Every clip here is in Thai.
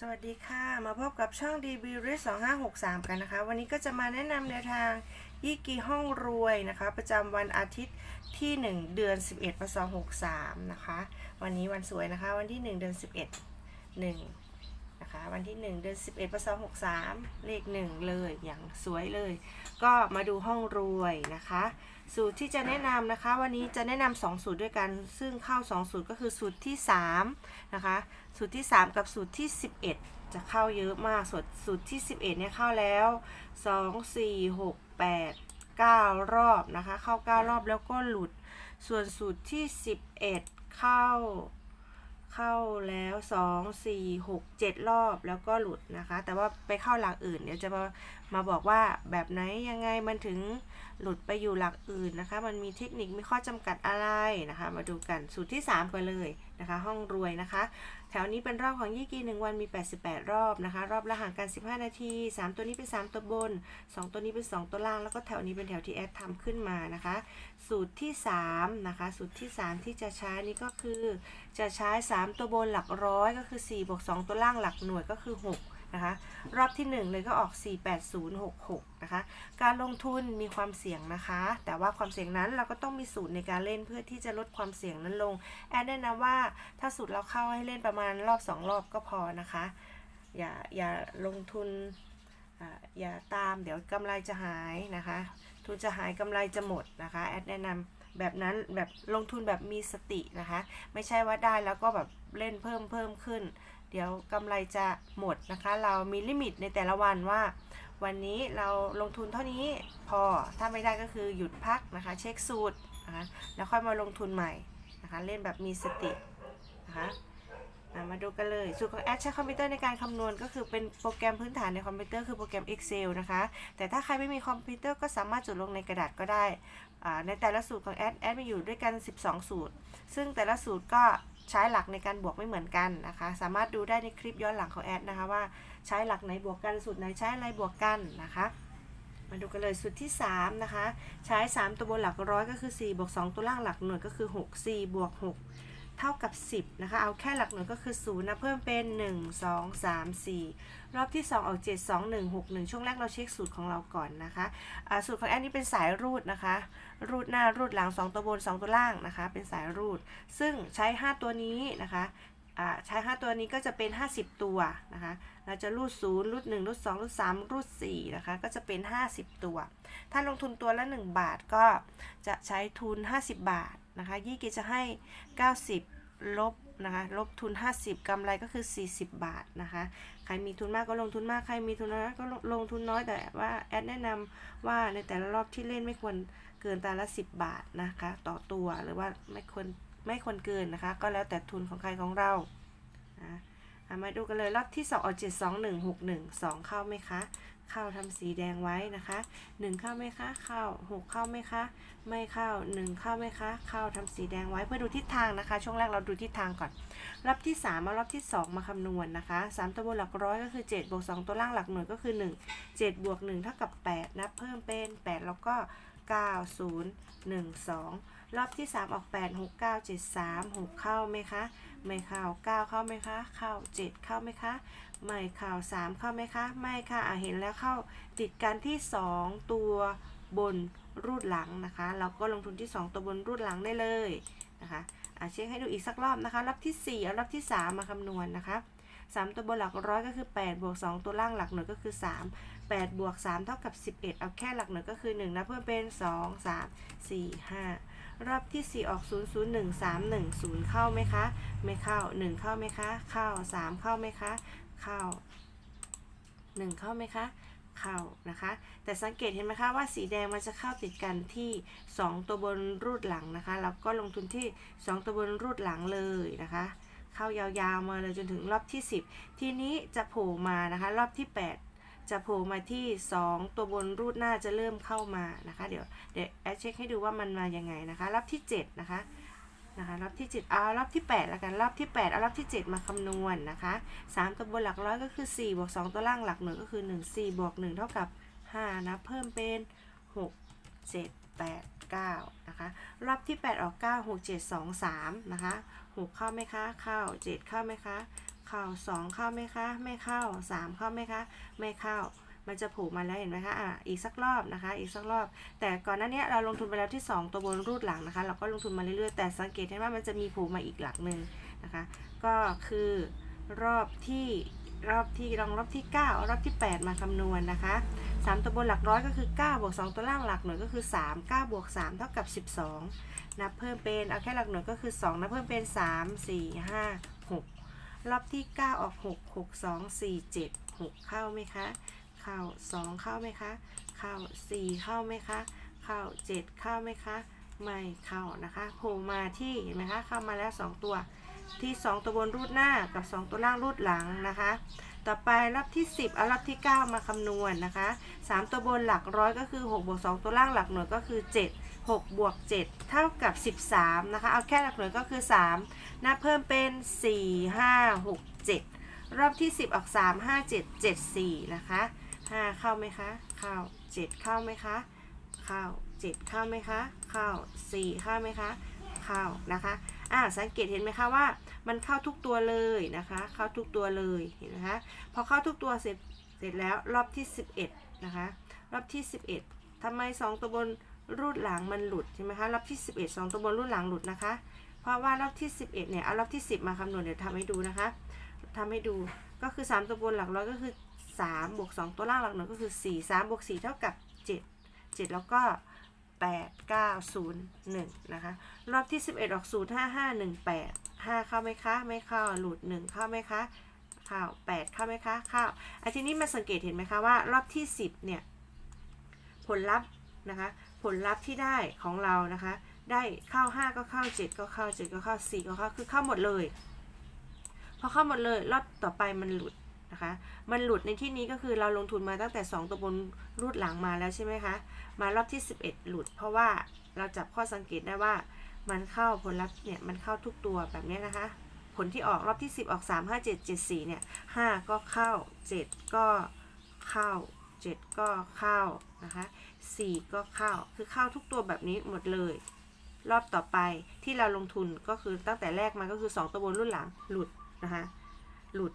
สวัสดีค่ะ มาพบกับช่อง DB r i 2563 กันนะคะ วันนี้ก็จะมาแนะนำแนวทางยี่กีห้องรวยนะคะ ประจำวันอาทิตย์ที่ 1 เดือน 11พศ63 นะคะ วันนี้วันสวยนะคะ วันที่ 1 เดือน 11 1 นะคะ วันที่ 1 เดือน 11พศ63 เลข 1 เลยอย่างสวยเลย ก็มาดูห้องรวยนะคะ สูตรที่จะแนะนำนะคะ วันนี้จะแนะนำสองสูตรด้วยกัน ซึ่งเข้า 2 สูตรก็คือสูตรที่3นะคะ สูตรที่ 3 กับสูตรที่ 11 จะเข้าเยอะมากสูตรสูตรที่ 11เนี่ยเข้าแล้ว 2 4 6 8 9 รอบนะคะ เข้า 9 รอบแล้วก็หลุด ส่วนสูตรที่ 11 เข้า เข้าแล้ว 2 4 6 7 รอบแล้วก็หลุดนะคะ แต่ว่าไปเข้าหลักอื่น เดี๋ยวจะมามาบอกว่าแบบไหนยังไงมันถึง หลุดไปอยู่หลักอื่นนะคะ มันมีเทคนิคมีข้อจำกัดอะไรนะคะ มาดูกันสูตรที่ 3 กันเลยนะคะ ห้องรวยนะคะ แถวนี้เป็นรอบของยี่กีหนึ่งวันมี 88 รอบนะคะ รอบละห่างกัน 15 นาที 3 ตัวนี้เป็น 3 ตัวบน 2 ตัวนี้เป็น 2 ตัวล่าง แล้วก็แถวนี้เป็นแถวที่แอดทำขึ้นมานะคะ สูตรที่3นะคะ สูตรที่ 3 ที่จะใช้นี่ก็คือ จะใช้ 3 ตัวบนหลักร้อยก็คือ4บวก2ตัวล่างหลักหน่วยก็คือ 6 นะคะ รอบที่1เลยก็ออก 48066 นะคะ การลงทุนมีความเสี่ยงนะคะ แต่ว่าความเสี่ยงนั้นเราก็ต้องมีสูตรในการเล่นเพื่อที่จะลดความเสี่ยงนั้นลง แอดแนะนำว่าถ้าสูตรเราเข้าให้เล่นประมาณรอบ 2 รอบก็พอนะคะ อย่าอย่าลงทุนอ่าอย่าตามเดี๋ยวกำไรจะหายนะคะ ทุนจะหายกำไรจะหมดนะคะ แอดแนะนำแบบนั้นแบบลงทุนแบบมีสตินะคะ ไม่ใช่ว่าได้แล้วก็แบบเล่นเพิ่มเพิ่มขึ้น เดี๋ยวกำไรจะหมดนะคะ เรามีลิมิตในแต่ละวันว่า วันนี้เราลงทุนเท่านี้พอถ้าไม่ได้ก็คือหยุดพักนะคะ เช็คสูตรนะคะแล้วค่อยมาลงทุนใหม่นะคะเล่นแบบมีสตินะคะมาดูกันเลย สูตรของแอดใช้คอมพิวเตอร์ในการคำนวณก็คือเป็นโปรแกรมพื้นฐานในคอมพิวเตอร์คือโปรแกรม Excel นะคะ แต่ถ้าใครไม่มีคอมพิวเตอร์ก็สามารถจดลงในกระดาษก็ได้ ในแต่ละสูตรของแอดแอดมีอยู่ด้วยกัน 12 สูตร ซึ่งแต่ละสูตรก็ ใช้หลักในการบวกไม่เหมือนกันนะคะ สามารถดูได้ในคลิปย้อนหลังของแอดนะคะว่าใช้หลักไหนบวกกันสูตรไหนใช้อะไรบวกกันนะคะมาดูกันเลยสูตรที่ 3 นะคะ ใช้ 3 ตัวบนหลักร้อยก็คือ4บวก2ตัวล่างหลักหน่วยก็คือ 6 4บวก6 เท่ากับ 10 นะคะ เอาแค่หลักหน่วยก็คือ0นะ เพิ่มเป็น 1 2 3 4 รอบที่ 2 ออก 7 2 1 6 1 ช่วงแรกเราเช็คสูตรของเราก่อนนะคะอ่าสูตรของแอนนี่เป็นสายรูดนะคะ รูดหน้ารูดหลัง 2 ตัวบน 2 ตัวล่างนะคะ เป็นสายรูด ซึ่งใช้ 5 ตัวนี้นะคะใช้ 5 ตัวนี้ก็จะเป็น 50 ตัวนะคะ เราจะรูด 0 รูด 1 รูด 2 รูด 3 รูด 4 นะคะ ก็จะเป็น 50 ตัว ถ้าลงทุนตัวละ 1 บาทก็จะใช้ทุน 50 บาท นะคะยี่กิจะให้ 90 ลบนะคะลบทุน 50กำไรก็คือ 40 บาทนะคะ ใครมีทุนมากก็ลงทุนมาก ใครมีทุนน้อยก็ลงทุนน้อยแต่ว่าแอดแนะนำว่าในแต่ละรอบที่เล่นไม่ควรเกินตาละ 10 บาทนะคะ ต่อตัวหรือว่าไม่ควรไม่ควรเกินนะคะ ก็แล้วแต่ทุนของใครของเรานะอะมาดูกันเลยรอบที่2เอา7 2 1 6 1 2 เข้าไหมคะ ข้าวทำสีแดงไว้นะคะ1เข้าไหมคะข้าว6เข้าไหมคะไม่เข้า1เข้าไหมคะข้าวทำสีแดงไว้เพื่อดูทิศทางนะคะ ช่วงแรกเราดูทิศทางก่อนรอบที่3มารอบที่2มาคำนวณนะคะ3ตัวบนหลักร้อยก็คือ7บวก2ตัวล่างหลักหน่วยก็คือ1 7บวก1เท่ากับ8นับเพิ่มเป็น8แล้วก็9 0 1 2รอบที่ 3 ออก 8 6 9 7 3 6 เข้าไหมคะ ไม่เข้า 9 เข้าไหมคะ เข้า 7 เข้าไหมคะ ไม่เข้า 3 เข้าไหมคะ ไม่ค่ะอะเห็นแล้วเข้าติดกันที่ 2 ตัวบนรูดหลังนะคะ เราก็ลงทุนที่ 2 ตัวบนรูดหลังได้เลยนะคะอะเช็คให้ดูอีกสักรอบนะคะ รอบที่ 4 เอารอบที่ 3 มาคำนวณนะคะ3 ตัวบนหลักร้อยก็คือ8บวก2ตัวล่างหลักหน่วยก็คือ 3 8บวก3เท่ากับ 11 เอาแค่หลักหน่วยก็คือ 1 นะ เพิ่มเป็น 2 3 4 5 รอบที่ 4 ออก 0 0 1 3 1 0 เข้าไหมคะ ไม่เข้า 1 เข้าไหมคะ เข้า 3 เข้าไหมคะ เข้า 1 เข้าไหมคะเข้านะคะ แต่สังเกตเห็นไหมคะว่าสีแดงมันจะเข้าติดกันที่ 2 ตัวบนรูดหลังนะคะแล้วก็ลงทุนที่ 2 ตัวบนรูดหลังเลยนะคะ เข้ายาวๆมาเลยจนถึงรอบที่ 10 ทีนี้จะโผล่มานะคะ รอบที่ 8 จะโผล่มาที่ 2 ตัวบนรูดหน้าจะเริ่มเข้ามานะคะ เดี๋ยวเดี๋ยวแอดเช็คให้ดูว่ามันมายังไงนะคะรอบที่ 7 นะคะนะคะรอบที่ 7 เอารอบที่8แล้วกันรอบที่ 8 เอารอบที่ 7 มาคำนวณนะคะ 3 ตัวบนหลักร้อยก็คือ4บวก2ตัวล่างหลักหน่วยก็คือ 1 4บวก1เท่ากับ 5 นะ เพิ่มเป็น 6 7 8 9 นะคะ รอบที่ 8 ออก 9 6 7 2 3 นะคะ 6 เข้าไหมคะ เข้า 7 เข้าไหมคะ เข้าสองเข้าไหมคะ ไม่เข้าสามเข้าไหมคะ ไม่เข้า มันจะผูกมาแล้วเห็นไหมคะ อะ อีกสักรอบนะคะ อีกสักรอบ แต่ก่อนหน้านี้เราลงทุนไปแล้วที่ 2 ตัวบนรูดหลังนะคะ เราก็ลงทุนมาเรื่อยๆ แต่สังเกตเห็นว่ามันจะมีผูกมาอีกหลักหนึ่งนะคะ ก็คือรอบที่รอบที่ลองรอบที่ 9 รอบที่ 8 มาคำนวณนะคะ 3 ตัวบนหลักร้อยก็คือ 9 บวก 2 ตัวล่างหลักหน่วยก็คือ 3 9 บวก 3 เท่ากับ 12 นับเพิ่มเป็น เอาแค่หลักหน่วยก็คือ 2 นับเพิ่มเป็น 3 4 5 6 รอบที่ 9 ออก 6 6 2 4 7 6 เข้าไหมคะ เข้า 2 เข้าไหมคะ เข้า 4 เข้าไหมคะ เข้า 7 เข้าไหมคะ ไม่เข้านะคะโผล่มาที่เห็นไหมคะ เข้ามาแล้ว 2 ตัว ที่ 2 ตัวบนรูดหน้ากับ 2 ตัวล่างรูดหลังนะคะ ต่อไปรอบที่ 10เอารอบที่ 9 มาคำนวณนะคะ 3 ตัวบนหลักร้อยก็คือ6บวก2ตัวล่างหลักหน่วยก็คือ 7 6บวก7เท่ากับ 13 นะคะ เอาแค่หลักหน่วยก็คือ 3 นับเพิ่มเป็น 4 5 6 7 รอบที่ 10 ออก 3 5 7 7 4 นะคะ 5 เข้าไหมคะ เข้า 7 เข้าไหมคะ เข้า 7 เข้าไหมคะ เข้า 4 เข้าไหมคะ เข้านะคะ อ่าสังเกตเห็นไหมคะว่า มันเข้าทุกตัวเลยนะคะ เข้าทุกตัวเลยเห็นไหมคะ พอเข้าทุกตัวเสร็จเสร็จแล้วรอบที่ 11 นะคะ รอบที่ 11ทำไม 2 ตัวบนรูดหลังมันหลุดใช่ไหมคะ รอบที่ 11 2 ตัวบนรูดหลังหลุดนะคะ เพราะว่ารอบที่ 11 เนี่ย เอารอบที่ 10 มาคำนวณเดี๋ยวทำให้ดูนะคะทำให้ดู ก็คือ 3 ตัวบนหลักร้อยก็คือ3บวก2ตัวล่างหลักหน่วยก็คือ 4 3บวก4เท่ากับ 7 7 แล้วก็ 8 9 0 1 นะคะ รอบที่ 11 ออก 0 5 5 1 8 5เข้าไหมคะ ไม่เข้า หลุด1เข้าไหมคะเข้า8เข้าไหมคะเข้าอันทีนี้มาสังเกตเห็นไหมคะว่า รอบที่10เนี่ย ผลลัพธ์นะคะ ผลลัพธ์ที่ได้ของเรานะคะ ได้เข้า5ก็เข้า7ก็เข้า7ก็เข้า4ก็เข้า คือเข้าหมดเลย พอเข้าหมดเลย รอบต่อไปมันหลุดนะคะ มันหลุดในที่นี้ก็คือเราลงทุนมาตั้งแต่ 2 ตัวบนรูดหลังมาแล้วใช่ไหมคะ มารอบที่ 11 หลุด เพราะว่าเราจับข้อสังเกตได้ว่า มันเข้าผลลัพธ์เนี่ยมันเข้าทุกตัวแบบนี้นะคะ ผลที่ออกรอบที่ 10 ออก 3 5 7 7 4เนี่ย5ก็เข้า 7 ก็เข้า 7 ก็เข้านะคะ4ก็เข้าคือเข้าทุกตัวแบบนี้หมดเลย รอบต่อไปที่เราลงทุนก็คือตั้งแต่แรกมาก็คือ 2 ตัวบนรุ่นหลังหลุดนะคะหลุด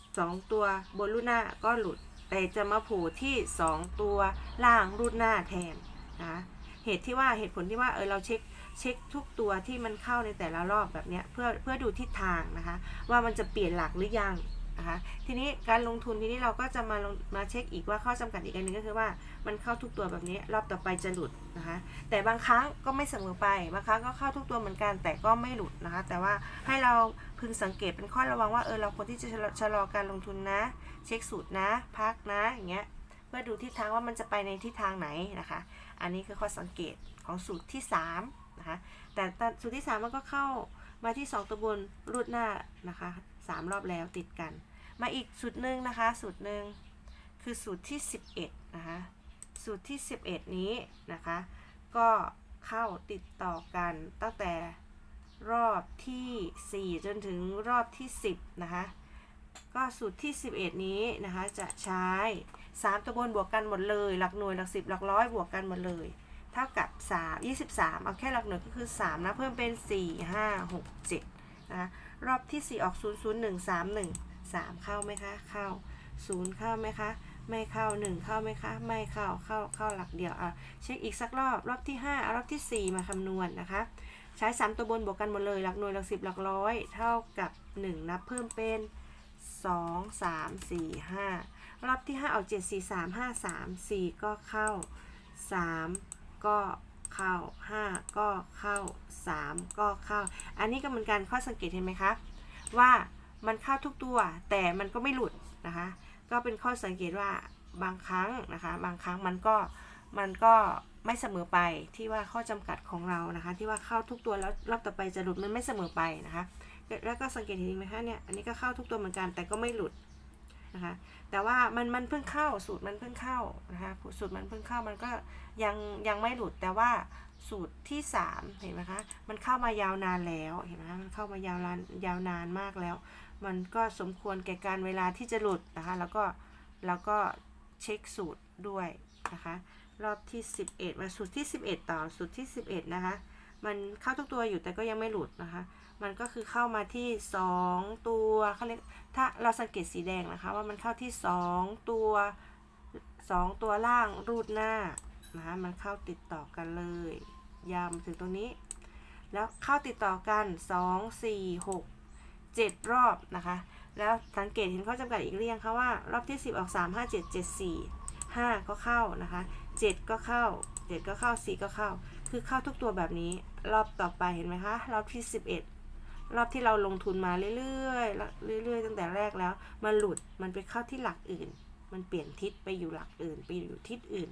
2 ตัวบนรุ่นหน้าก็หลุด แต่จะมาผล่ที่ 2 ตัวล่างรุ่นหน้าแทนนะคะเหตุที่ว่าเหตุผลที่ว่าเออเราเช็ค เช็คทุกตัวที่มันเข้าในแต่ละรอบแบบนี้เพื่อเพื่อดูทิศทางนะคะ ว่ามันจะเปลี่ยนหลักหรือยังนะคะทีนี้การลงทุนทีนี้เราก็จะมาลงมาเช็คอีกว่าข้อจำกัดอีกอันหนึ่งก็คือว่ามันเข้าทุกตัวแบบนี้รอบต่อไปจะหลุดนะคะแต่บางครั้งก็ไม่เสมอไปบางครั้งก็เข้าทุกตัวเหมือนกันแต่ก็ไม่หลุดนะคะ แต่ว่าให้เราพึงสังเกตเป็นข้อระวังว่าเออเราควรที่จะชะลอชะลอการลงทุนนะ เช็คสูตรนะ พักนะอย่างเงี้ยเพื่อดูทิศทางว่ามันจะไปในทิศทางไหนนะคะ อันนี้คือข้อสังเกตของสูตรที่ 3 นะคะ แต่สูตรที่ 3 มันก็เข้ามาที่ 2 ตัวบนรูดหน้านะคะ 3 รอบแล้วติดกัน มาอีกสูตรหนึ่งนะคะ สูตรหนึ่งคือสูตรที่ 11 นะคะ สูตรที่ 11 นี้นะคะ ก็เข้าติดต่อกันตั้งแต่รอบทีสี่4 จนถึงรอบที่ 10 นะคะ ก็สูตรที่ 11 นี้นะคะจะใช้ 3 ตัวบนบวกกันหมดเลย หลักหน่วยหลักสิบหลักร้อยบวกกันหมดเลย เท่ากับ 3 23 เอาแค่หลักหน่วยก็คือ 3 นะ เพิ่มเป็น 4 5 6 7 นะคะ รอบที่ 4 ออก 0 0 1 3 1 3 เข้าไหมคะ เข้า 0 เข้าไหมคะ ไม่เข้า 1 เข้าไหมคะ ไม่เข้า เข้า เข้าหลักเดียว อะ เช็คอีกสักรอบ รอบที่ 5 เอารอบที่ 4 มาคำนวณนะคะ ใช้ 3 ตัวบนบวกกันหมดเลย หลักหน่วย หลักสิบหลักร้อย เท่ากับ 1 นับเพิ่มเป็น2 3 4 5 รอบที่ 5 ออก 7 4 3 5 3 4 ก็เข้า 3 ก็เข้า 5 ก็เข้า 3 ก็เข้า อันนี้ก็เหมือนกันข้อสังเกตเห็นไหมคะว่ามันเข้าทุกตัวแต่มันก็ไม่หลุดนะคะ ก็เป็นข้อสังเกตว่าบางครั้งนะคะ บางครั้งมันก็มันก็ไม่เสมอไปที่ว่าข้อจำกัดของเรานะคะ ที่ว่าเข้าทุกตัวแล้วรอบต่อไปจะหลุดมันไม่เสมอไปนะคะ แล้วก็สังเกตเห็นไหมคะเนี่ยอันนี้ก็เข้าทุกตัวเหมือนกันแต่ก็ไม่หลุด นะคะ แต่ว่ามันมันเพิ่งเข้าสูตรมันเพิ่งเข้านะคะ สูตรมันเพิ่งเข้ามันก็ยังยังไม่หลุดแต่ว่าสูตรที่สามเห็นไหมคะ มันเข้ามายาวนานแล้วเห็นไหมมันเข้ามายาวนานยาวนานมากแล้ว มันก็สมควรแก่การเวลาที่จะหลุดนะคะ แล้วก็แล้วก็เช็คสูตรด้วยนะคะ รอบที่ 11 มาสูตรที่ 11 ต่อสูตรที่ 11 นะคะ มันเข้าทุกตัวอยู่แต่ก็ยังไม่หลุดนะคะ มันก็คือเข้ามาที่ 2 ตัวเขาเรียกถ้าเราสังเกตสีแดงนะคะ ว่ามันเข้าที่ 2 ตัว 2 ตัวล่างรูดหน้านะคะมันเข้าติดต่อกันเลย ยาวมาถึงตรงนี้ แล้วเข้าติดต่อกัน 2 4 6 7 รอบนะคะ แล้วสังเกตเห็นข้อจำกัดอีกเรียงคะว่า รอบที่ 10 ออก 3 5 7 7 4 5 ก็เข้านะคะ 7 ก็เข้า 7 ก็เข้า 4 ก็เข้า คือเข้าทุกตัวแบบนี้ รอบต่อไปเห็นไหมคะ รอบที่ 11 รอบที่เราลงทุนมาเรื่อยๆเรื่อยๆ ตั้งแต่แรกแล้ว มันหลุดมันไปเข้าที่หลักอื่น มันเปลี่ยนทิศไปอยู่หลักอื่น ไปอยู่ทิศอื่น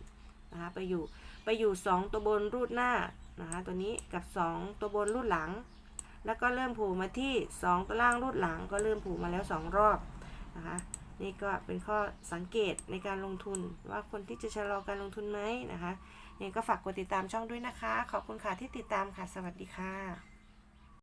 นะคะไปอยู่ไปอยู่ 2 ตัวบนรูดหน้านะคะตัวนี้กับ 2 ตัวบนรูดหลัง แล้วก็เริ่มผูมาที่ 2 ตัวล่างรูดหลังก็เริ่มผูมาแล้ว 2 รอบนะคะนี่ก็เป็นข้อสังเกตในการลงทุนว่าคนที่จะชะลอการลงทุนไหมนะคะ ยังก็ฝากกดติดตามช่องด้วยนะคะ ขอบคุณค่ะที่ติดตามค่ะ สวัสดีค่ะ